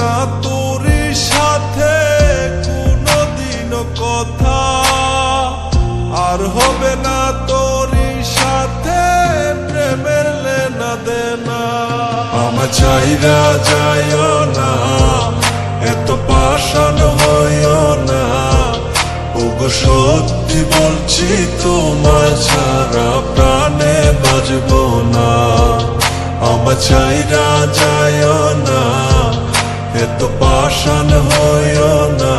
না তোরই সাথে কোনোদিনও কথা আর হবে না তোরই সাথে প্রেমের লেনা দেনা। আমার চাইরা যাইও না, এত পাষাণ হইও না। ওগো সত্যি বলছি, তোমার ছাড়া প্রাণে বাজবো না। আমার চাইরা যাইও না এত পাষাণ হইও না।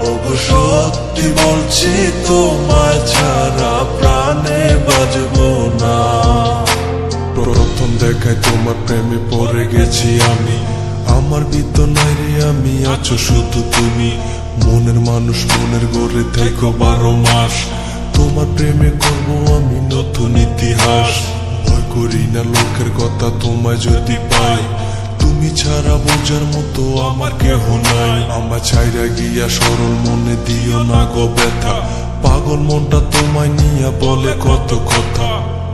ওগো সত্যি বলছি, তোমার ছাড়া প্রাণে বাজবো না। প্রথম দেখায় তোমার প্রেমে পড়ে গেছি আমি। আমার বিতনায় রে, আমি আছো শুধু তুমি। মনের মানুষ মনের গড়ে থেকো বারো মাস। তোমার প্রেমে করব আমি নতুন ইতিহাস। ভয় করি না লোকের কথা তোমায় যদি পাই। তুমি ছাড়া বোঝার মতো আমার কেহ নাই। আমার ছাইরা গিয়া সরল মনে দিও না গো ব্যথা। পাগল মনটা তোমায় নিয়া বলে কত কথা।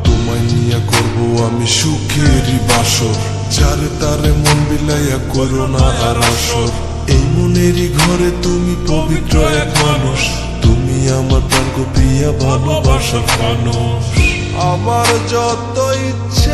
তোমায় করব আমি বাসর। যারে তারে মন বিলাইয়া করো না আর আসর। এই মনেরই ঘরে তুমি পবিত্র এক মানুষ। তুমি আমার প্রাণ ভালোবাসার মানুষ। আমার যত ইচ্ছে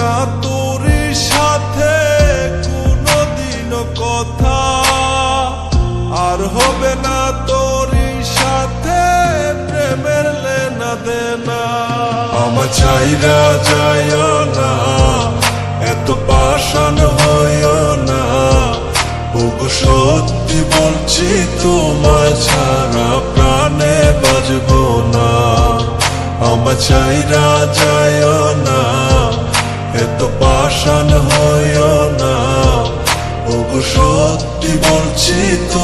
না তোরই সাথে কোনোদিনও কথা। আর হবে না তোরই সাথে প্রেমের লেনা দেনা। আমার চাইরা যাইও না, এত পাষাণ হইও না। ওগো সত্যি বলছি তোমার ছাড়া প্রাণে বাজবো না। আমার চাইরা যাইও না। এত পাষাণ হয় না। ওগো সত্যি বলছি তোমার